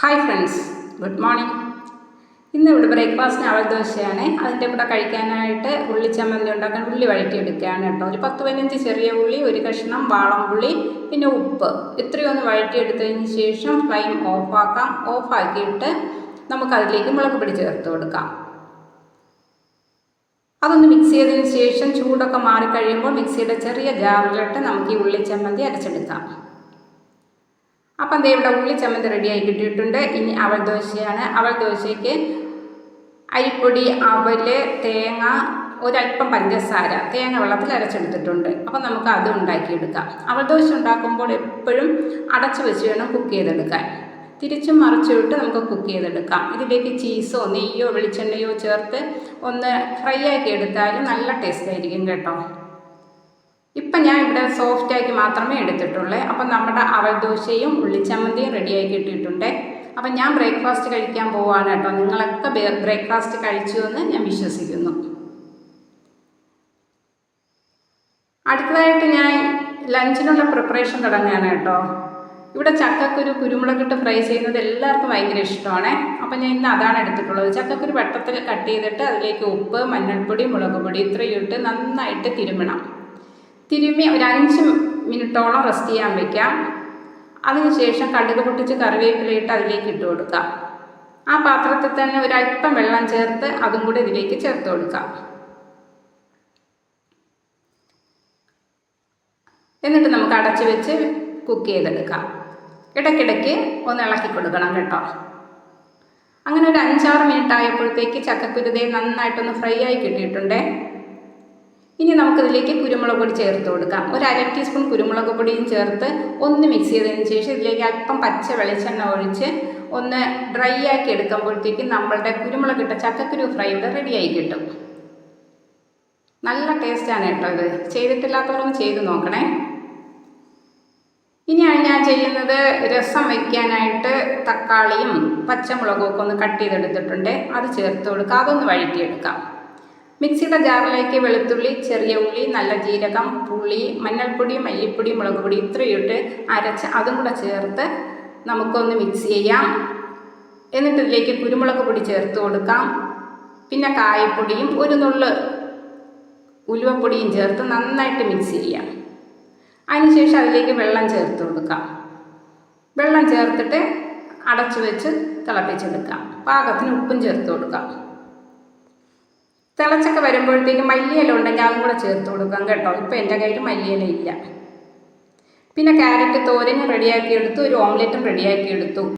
Hi friends good morning ഇന്ന് ഇവിടെ ബ്രേക്ക്ഫാസ്റ്റിന് അവൾ ദോശയാണ് അതിന്റെ കൂടെ കഴിക്കാനായിട്ട് ഉള്ളിച്ചമ്മന്തി ഉണ്ടാക്കാൻ ഉള്ളി വഴറ്റിയെടുക്കുകയാണ് കേട്ടോ. ഒരു പത്ത് പതിനഞ്ച് ചെറിയ ഉള്ളി ഒരു കഷ്ണം വാളംപുള്ളി പിന്നെ ഉപ്പ്. ഇത്രയും ഒന്ന് വഴറ്റി എടുത്തതിന് ശേഷം ഫ്ലെയിം ഓഫാക്കാം ഓഫാക്കിയിട്ട് നമുക്കതിലേക്ക് മുളക് പൊടി ചേർത്ത് കൊടുക്കാം. അതൊന്ന് മിക്സ് ചെയ്തതിന് ശേഷം ചൂടൊക്കെ മാറിക്കഴിയുമ്പോൾ മിക്സിയുടെ ചെറിയ ജാറിലിട്ട് നമുക്ക് ഈ ഉള്ളി ചമ്മന്തി അരച്ചെടുക്കാം. അപ്പം ദേ ഇവിടെ ഉള്ളി ചമ്മന്തി റെഡിയായി കിട്ടിയിട്ടുണ്ട്. ഇനി അവൽ ദോശയാണ്. അവൽ ദോശയ്ക്ക് അരിപ്പൊടി അവൽ തേങ്ങ ഒരല്പം പഞ്ചസാര തേങ്ങ വെള്ളത്തിൽ അരച്ചെടുത്തിട്ടുണ്ട്. അപ്പം നമുക്ക് അത് ഉണ്ടാക്കിയെടുക്കാം. അവൽ ദോശ ഉണ്ടാക്കുമ്പോൾ എപ്പോഴും അടച്ചു വെച്ച് വേണം കുക്ക് ചെയ്തെടുക്കാൻ. തിരിച്ചും മറിച്ചിട്ട് നമുക്ക് കുക്ക് ചെയ്തെടുക്കാം. ഇതിലേക്ക് ചീസോ നെയ്യോ വെളിച്ചെണ്ണയോ ചേർത്ത് ഒന്ന് ഫ്രൈ ആക്കി എടുത്താലും നല്ല ടേസ്റ്റ് ആയിരിക്കും കേട്ടോ. ഇപ്പം ഞാൻ ഇവിടെ സോഫ്റ്റ് ആക്കി മാത്രമേ എടുത്തിട്ടുള്ളൂ. അപ്പം നമ്മുടെ അവൽ ദോശയും ഉള്ളിച്ചമ്മന്തിയും റെഡിയായി കിട്ടിയിട്ടുണ്ട്. അപ്പം ഞാൻ ബ്രേക്ക്ഫാസ്റ്റ് കഴിക്കാൻ പോവാണ് കേട്ടോ. നിങ്ങളൊക്കെ ബ്രേക്ക്ഫാസ്റ്റ് കഴിച്ചു എന്ന് ഞാൻ വിശ്വസിക്കുന്നു. അടുത്തതായിട്ട് ഞാൻ ലഞ്ചിനുള്ള പ്രിപ്പറേഷൻ തുടങ്ങുകയാണ് കേട്ടോ. ഇവിടെ ചക്കക്കുരു കുരുമുളകിട്ട് ഫ്രൈ ചെയ്യുന്നത് എല്ലാവർക്കും ഭയങ്കര ഇഷ്ടമാണ്. അപ്പം ഞാൻ ഇന്ന് അതാണ് എടുത്തിട്ടുള്ളത്. ചക്കക്കുരു വട്ടത്തിൽ കട്ട് ചെയ്തിട്ട് അതിലേക്ക് ഉപ്പ് മഞ്ഞൾപ്പൊടി മുളക് പൊടി ഇത്രയും ഇട്ട് നന്നായിട്ട് തിരുമണം. തിരുമ്മി ഒരു അഞ്ച് മിനിറ്റോളം റെസ്റ്റ് ചെയ്യാൻ വയ്ക്കാം അതിനുശേഷം കടുക് പൊട്ടിച്ച് കറിവേപ്പിലയിട്ട് അതിലേക്ക് ഇട്ട് കൊടുക്കാം. ആ പാത്രത്തിൽ തന്നെ ഒരല്പം വെള്ളം ചേർത്ത് അതും കൂടി ഇതിലേക്ക് ചേർത്ത് കൊടുക്കാം. എന്നിട്ട് നമുക്ക് അടച്ചു വെച്ച് കുക്ക് ചെയ്തെടുക്കാം. ഇടയ്ക്കിടയ്ക്ക് ഒന്ന് ഇളക്കി കൊടുക്കണം കേട്ടോ. അങ്ങനെ ഒരു അഞ്ചാറ് മിനിറ്റ് ആയപ്പോഴത്തേക്ക് ചക്കക്കുരുതേ നന്നായിട്ടൊന്ന് ഫ്രൈ ആയി കിട്ടിയിട്ടുണ്ടേ. ഇനി നമുക്കിതിലേക്ക് കുരുമുളക് പൊടി ചേർത്ത് കൊടുക്കാം. ഒരു അര ടീസ്പൂൺ കുരുമുളക് പൊടിയും ചേർത്ത് ഒന്ന് മിക്സ് ചെയ്തതിന് ശേഷം ഇതിലേക്ക് അല്പം പച്ച വെളിച്ചെണ്ണ ഒഴിച്ച് ഒന്ന് ഡ്രൈ ആക്കി എടുക്കുമ്പോഴത്തേക്കും നമ്മളുടെ കുരുമുളക് ഇട്ട ചക്കക്കുരു ഫ്രൈ ഇവിടെ റെഡിയായി കിട്ടും. നല്ല ടേസ്റ്റാണ് കേട്ടോ ഇത്. ചെയ്തിട്ടില്ലാത്തവരൊന്ന് ചെയ്ത് നോക്കണേ. ഇനിയാണ് ഞാൻ ചെയ്യുന്നത് രസം വയ്ക്കാനായിട്ട് തക്കാളിയും പച്ചമുളകും ഒക്കെ ഒന്ന് കട്ട് ചെയ്തെടുത്തിട്ടുണ്ട്. അത് ചേർത്ത് കൊടുക്കുക അതൊന്ന് വഴറ്റിയെടുക്കാം. മിക്സിയുടെ ജാറിലേക്ക് വെളുത്തുള്ളി ചെറിയ ഉള്ളി നല്ല ജീരകം പുളി മഞ്ഞൾപ്പൊടി മല്ലിപ്പൊടി മുളക് പൊടി ഇത്രയും ഇട്ട് അരച്ച് അതും കൂടെ ചേർത്ത് നമുക്കൊന്ന് മിക്സ് ചെയ്യാം. എന്നിട്ട് ഇതിലേക്ക് കുരുമുളക് പൊടി ചേർത്ത് കൊടുക്കാം. പിന്നെ കായപ്പൊടിയും ഒരു നുള്ള് ഉലുവപ്പൊടിയും ചേർത്ത് നന്നായിട്ട് മിക്സ് ചെയ്യാം. അതിനുശേഷം അതിലേക്ക് വെള്ളം ചേർത്ത് കൊടുക്കാം. വെള്ളം ചേർത്തിട്ട് അടച്ചു വെച്ച് തിളപ്പിച്ചെടുക്കാം. പാകത്തിന് ഉപ്പും ചേർത്ത് കൊടുക്കാം. തിളച്ചൊക്കെ വരുമ്പോഴത്തേക്കും മല്ലിയില ഉണ്ടെങ്കിൽ അതും കൂടെ ചേർത്ത് കൊടുക്കാം കേട്ടോ. ഇപ്പോൾ എന്റെ കയ്യിൽ മല്ലിയില ഇല്ല. പിന്നെ ക്യാരറ്റ് തോരനും റെഡിയാക്കി എടുത്തു. ഒരു ഓംലെറ്റും റെഡിയാക്കി എടുത്തു.